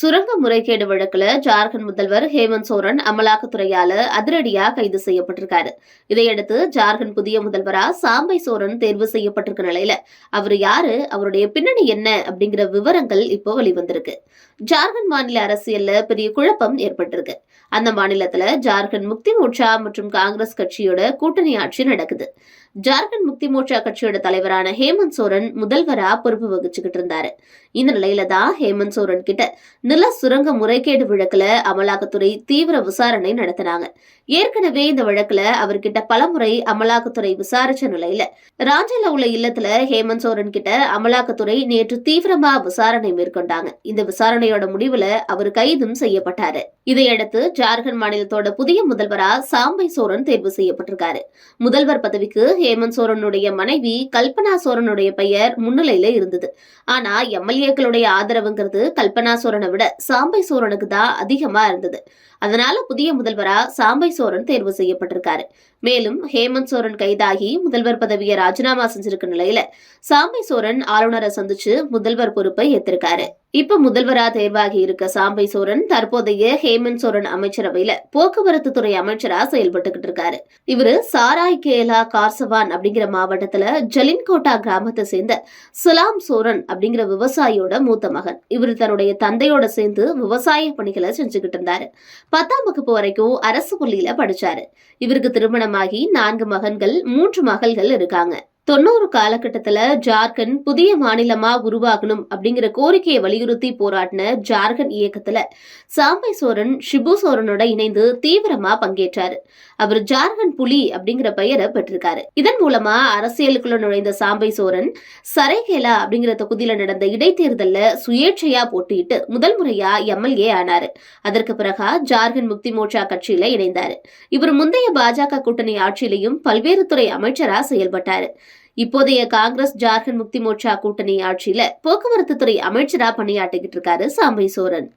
சுரங்க முறைகேடு வழக்குல ஜார்க்கண்ட் முதல்வர் ஹேமந்த் சோரன் அமலாக்கத்துறையால அதிரடியா கைது செய்யப்பட்டிருக்காரு. இதையடுத்து ஜார்க்கண்ட் புதிய முதல்வரா சாம்பை சோரன் தேர்வு செய்யப்பட்டிருக்க நிலையில அவர் யாரு அவருடைய பின்னணி என்ன அப்படிங்கிற விவரங்கள் இப்போ வெளிவந்திருக்கு. ஜார்க்கண்ட் மாநில அரசியல்ல பெரிய குழப்பம் ஏற்பட்டிருக்கு. அந்த மாநிலத்துல ஜார்க்கண்ட் முக்தி மோர்ச்சா மற்றும் காங்கிரஸ் கட்சியோட கூட்டணி ஆட்சி நடக்குது. ஜார்க்கண்ட் முக்தி மோர்ச்சா கட்சியோட தலைவரான ஹேமந்த் சோரன் முதல்வரா பொறுப்பு வகிச்சுக்கிட்டு இருந்தாரு. இந்த நிலையில தான் ஹேமந்த் சோரன் கிட்ட நில சுரங்க முறைகேடு வழக்குல அமலாக்கத்துறை தீவிர விசாரணை நடத்தினாங்க. ஏற்கனவே இந்த வழக்குல அவர்கிட்ட பலமுறை அமலாக்கத்துறை விசாரிச்ச நிலையில ராஞ்சில உள்ள இல்லத்துல ஹேமந்த் சோரன் கிட்ட அமலாக்கத்துறை நேற்று தீவிரமா விசாரணை மேற்கொண்டாங்க. இந்த விசாரணையோட முடிவுல அவர் கைதும் செய்யப்பட்டாரு. இதையடுத்து ஜார்க்கண்ட் மாநிலத்தோட புதிய முதல்வரா சாம்பை சோரன் தேர்வு செய்யப்பட்டிருக்காரு. முதல்வர் பதவிக்கு ஹேமந்த் சோரனுடைய மனைவி கல்பனா சோரனுடைய பெயர் முன்னிலையில இருந்தது. ஆனா எம்எல்ஏக்களுடைய ஆதரவுங்கிறது கல்பனா சோரனை விட சாம்பை சோரனுக்கு தான் அதிகமா இருந்தது. அதனால புதிய முதல்வரா சாம்பை சோரன் தேர்வு செய்யப்பட்டிருக்காரு. மேலும் ஹேமந்த் சோரன் கைதாகி முதல்வர் பதவியை ராஜினாமா செஞ்சிருக்க நிலையில சாம்பை சோரன் ஆளுநரை சந்திச்சு முதல்வர் பொறுப்பை ஏத்திருக்காரு. இப்ப முதல்வரா தேர்வாகி இருக்க சாம்பை சோரன் தற்போதைய ஹேமந்த் சோரன் அமைச்சரவையில போக்குவரத்து துறை அமைச்சரா செயல்பட்டுக்கிட்டு இருக்காரு. இவரு சாராய் கேலா கார்சவான் அப்படிங்கிற மாவட்டத்துல ஜலின்கோட்டா கிராமத்தை சேர்ந்த சலாம் சோரன் அப்படிங்கிற விவசாயியோட மூத்த மகன். இவர் தன்னுடைய தந்தையோட சேர்ந்து விவசாய பணிகளை செஞ்சுக்கிட்டு இருந்தாரு. பத்தாம் வகுப்பு வரைக்கும் அரசு பள்ளியில படிச்சாரு. இவருக்கு திருமணமாகி நான்கு மகன்கள் மூன்று மகள்கள் இருக்காங்க. தொண்ணூறு காலகட்டத்துல ஜார்க்கண்ட் புதிய மாநிலமா உருவாகணும் அப்படிங்கிற கோரிக்கையை வலியுறுத்தி போராடின ஜார்க்கண்ட் இயக்கத்துல சாம்பை சோரன் ஷிபு சோரனோட இணைந்து தீவிரமா பங்கேற்றாரு. அவர் ஜார்க்கண்ட் புலி அப்படிங்கிற பெயரை பெற்றிருக்காரு. இதன் மூலமா அரசியலுக்குள்ள நுழைந்த சாம்பை சோரன் சரைகேலா அப்படிங்கிற தொகுதியில நடந்த இடைத்தேர்தல்ல சுயேட்சையா போட்டியிட்டு முதல் முறையா எம்எல்ஏ ஆனாரு. அதற்கு பிறகா ஜார்க்கண்ட் முக்தி மோர்ச்சா கட்சியில இணைந்தாரு. இவர் முந்தைய பாஜக கூட்டணி ஆட்சியிலையும் பல்வேறு துறை அமைச்சரா செயல்பட்டாரு. இப்போதைய காங்கிரஸ் ஜார்க்கண்ட் முக்தி மோர்ச்சா கூட்டணி ஆட்சியில போக்குவரத்து துறை அமைச்சரா பணியாற்றிக்கிட்டு இருக்காரு சாம்பை சோரன்.